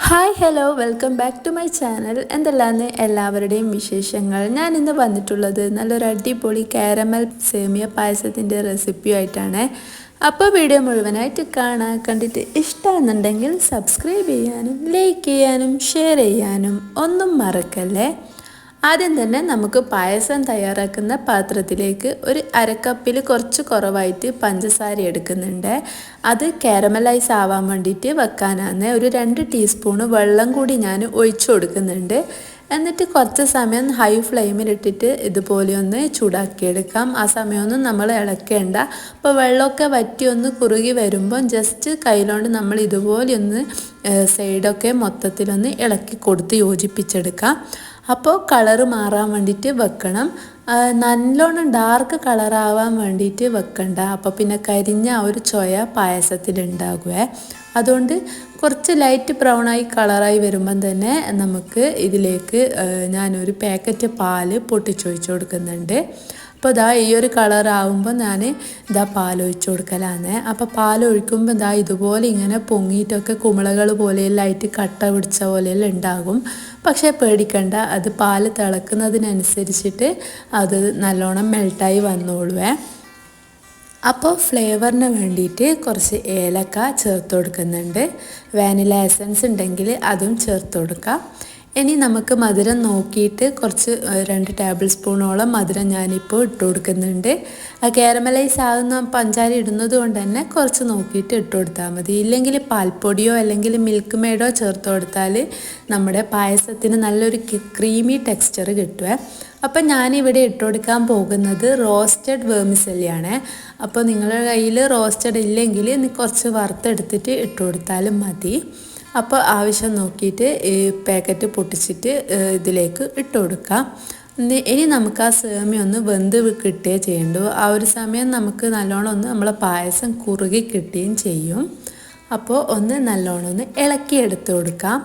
Hi hello welcome back to my channel എന്തെല്ലാന്ന് എല്ലാവരുടെയും വിശേഷങ്ങൾ? ഞാൻ ഇന്ന് വന്നിട്ടുള്ളത് നല്ലൊരു അടിപൊളി കാരമൽ സേമിയ പായസത്തിന്റെ റെസിപ്പിയായിട്ടാണ് അപ്പോൾ വീഡിയോ മുഴുവനായിട്ട് കാണാൻ കണ്ടിട്ട് ഇഷ്ടമാണെന്നുണ്ടെങ്കിൽ സബ്സ്ക്രൈബ് ചെയ്യാനും ലൈക്ക് ചെയ്യാനും ഷെയർ ചെയ്യാനും ഒന്നും മറക്കല്ലേ? ആദ്യം തന്നെ നമുക്ക് പായസം തയ്യാറാക്കുന്ന പാത്രത്തിലേക്ക് ഒരു അരക്കപ്പിൽ കുറച്ച് കുറവായിട്ട് പഞ്ചസാര എടുക്കുന്നുണ്ട്. അത് കാരമലൈസ് ആവാൻ വേണ്ടിയിട്ട് വെക്കാനാണ്. ഒരു രണ്ട് ടീസ്പൂണ് വെള്ളം കൂടി ഞാൻ ഒഴിച്ചു കൊടുക്കുന്നുണ്ട്. എന്നിട്ട് കുറച്ച് സമയം ഹൈ ഫ്ലെയിമിലിട്ടിട്ട് ഇതുപോലെ ഒന്ന് ചൂടാക്കിയെടുക്കാം. ആ സമയമൊന്നും നമ്മൾ ഇളക്കേണ്ട. അപ്പോൾ വെള്ളമൊക്കെ വറ്റി ഒന്ന് കുറുകി വരുമ്പം ജസ്റ്റ് കയ്യിലോണ്ട് നമ്മൾ ഇതുപോലെ ഒന്ന് സൈഡൊക്കെ മൊത്തത്തിലൊന്ന് ഇളക്കി കൊടുത്ത് യോജിപ്പിച്ചെടുക്കാം. അപ്പോൾ കളറ് മാറാൻ വേണ്ടിയിട്ട് വെക്കണം. നല്ലോണം ഡാർക്ക് കളറാവാൻ വേണ്ടിയിട്ട് വെക്കണ്ട. അപ്പോൾ പിന്നെ കരിഞ്ഞ ഒരു ചൊയ പായസത്തിലുണ്ടാകുവേ അതുകൊണ്ട് കുറച്ച് ലൈറ്റ് ബ്രൗണായി കളറായി വരുമ്പം തന്നെ നമുക്ക് ഇതിലേക്ക് ഞാനൊരു പാക്കറ്റ് പാൽ പൊട്ടിച്ചൊഴിച്ചു കൊടുക്കുന്നുണ്ട്. അപ്പോൾ ഇതാ ഈ ഒരു കളർ കളറാവുമ്പോൾ ഞാൻ ഇതാ പാലൊഴിച്ച് കൊടുക്കലാണ് അപ്പോൾ പാലൊഴിക്കുമ്പോൾ ഇതാ ഇതുപോലെ ഇങ്ങനെ പൊങ്ങിയിട്ടൊക്കെ കുമിളകൾ പോലെയെല്ലാം ആയിട്ട് കട്ട പിടിച്ച പോലെയെല്ലാം ഉണ്ടാകും. പക്ഷേ പേടിക്കണ്ട അത് പാൽ തിളക്കുന്നതിനനുസരിച്ചിട്ട് അത് നല്ലോണം മെൽട്ടായി വന്നോളുവേ. അപ്പോൾ ഫ്ലേവറിന് വേണ്ടിയിട്ട് കുറച്ച് ഏലക്ക ചേർത്ത് കൊടുക്കുന്നുണ്ട്. വാനില എസൻസ് ഉണ്ടെങ്കിൽ അതും ചേർത്ത് കൊടുക്കാം. ഇനി നമുക്ക് മധുരം നോക്കിയിട്ട് കുറച്ച് രണ്ട് ടേബിൾ സ്പൂണോളം മധുരം ഞാനിപ്പോൾ ഇട്ട് കൊടുക്കുന്നുണ്ട്. കാരമലൈസ് ആകുന്ന പഞ്ചാര ഇടുന്നത് കൊണ്ട് തന്നെ കുറച്ച് നോക്കിയിട്ട് ഇട്ട് കൊടുത്താൽ മതി. ഇല്ലെങ്കിൽ പാൽപ്പൊടിയോ അല്ലെങ്കിൽ മിൽക്ക് മെയ്ഡോ ചേർത്ത് കൊടുത്താൽ നമ്മുടെ പായസത്തിന് നല്ലൊരു ക്രീമി ടെക്സ്ചർ കിട്ടുക അപ്പം ഞാനിവിടെ ഇട്ട് കൊടുക്കാൻ പോകുന്നത് റോസ്റ്റഡ് വേമിസലിയാണ് അപ്പോൾ നിങ്ങളുടെ കയ്യിൽ റോസ്റ്റഡ് ഇല്ലെങ്കിൽ കുറച്ച് വറുത്തെടുത്തിട്ട് ഇട്ട് കൊടുത്താലും മതി. അപ്പോൾ ആവശ്യം നോക്കിയിട്ട് ഈ പാക്കറ്റ് പൊട്ടിച്ചിട്ട് ഇതിലേക്ക് ഇട്ട് കൊടുക്കാം. ഇനി നമുക്ക് ആ സേമിയ ഒന്ന് വെന്ത് കിട്ടുകയേ ചെയ്യേണ്ടു. ആ ഒരു സമയം നമുക്ക് നല്ലോണം ഒന്ന് നമ്മളെ പായസം കുറുകി കിട്ടുകയും ചെയ്യും. അപ്പോൾ ഒന്ന് നല്ലോണം ഒന്ന് ഇളക്കി എടുത്ത് കൊടുക്കാം.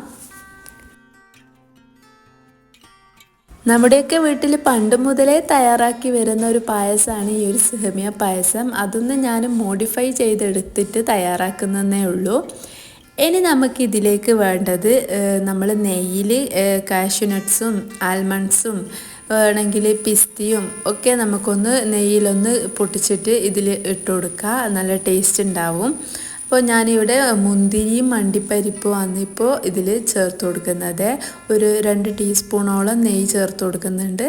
നമ്മുടെയൊക്കെ വീട്ടിൽ പണ്ട് മുതലേ തയ്യാറാക്കി വരുന്ന ഒരു പായസമാണ് ഈ ഒരു സേമിയ പായസം. അതൊന്ന് ഞാൻ മോഡിഫൈ ചെയ്തെടുത്തിട്ട് തയ്യാറാക്കുന്നതേ ഉള്ളൂ. ഇനി നമുക്കിതിലേക്ക് വേണ്ടത് നമ്മൾ നെയ്യിൽ കാഷ്യൂനട്ട്സും ആൽമണ്ട്സും വേണമെങ്കിൽ പിസ്തിയും ഒക്കെ നമുക്കൊന്ന് നെയ്യിലൊന്ന് പൊട്ടിച്ചിട്ട് ഇതിൽ ഇട്ട് കൊടുക്കുക നല്ല ടേസ്റ്റ് ഉണ്ടാവും. അപ്പോൾ ഞാനിവിടെ മുന്തിരിയും മണ്ടിപ്പരിപ്പും ഇപ്പോൾ ഇതിൽ ചേർത്ത് കൊടുക്കുന്നത്. ഒരു രണ്ട് ടീസ്പൂണോളം നെയ്യ് ചേർത്ത് കൊടുക്കുന്നുണ്ട്.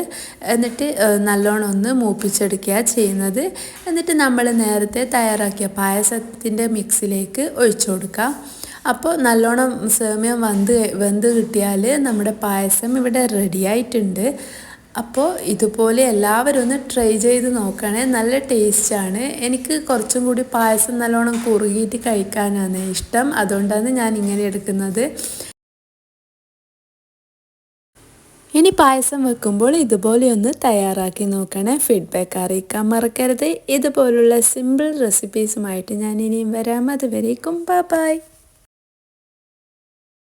എന്നിട്ട് നല്ലോണം ഒന്ന് മൂപ്പിച്ചെടുക്കുക ചെയ്യുന്നത്. എന്നിട്ട് നമ്മൾ നേരത്തെ തയ്യാറാക്കിയ പായസത്തിന്റെ മിക്സിലേക്ക് ഒഴിച്ചു കൊടുക്കുക അപ്പോൾ നല്ലോണം സേമിയം വന്ന് വെന്ത് കിട്ടിയാൽ നമ്മുടെ പായസം ഇവിടെ റെഡി ആയിട്ടുണ്ട്. അപ്പോൾ ഇതുപോലെ എല്ലാവരും ഒന്ന് ട്രൈ ചെയ്ത് നോക്കണേ. നല്ല ടേസ്റ്റാണ് എനിക്ക് കുറച്ചും കൂടി പായസം നല്ലോണം കുറുകിയിട്ട് കഴിക്കാനാണ് ഇഷ്ടം. അതുകൊണ്ടാണ് ഞാൻ ഇങ്ങനെ എടുക്കുന്നത്. ഇനി പായസം വെക്കുമ്പോൾ ഇതുപോലെ ഒന്ന് തയ്യാറാക്കി നോക്കണേ. ഫീഡ്ബാക്ക് അറിയിക്കാൻ മറക്കരുത്. ഇതുപോലുള്ള സിമ്പിൾ റെസിപ്പീസുമായിട്ട് ഞാൻ ഇനിയും വരാം. അതുവരേക്കും ബൈ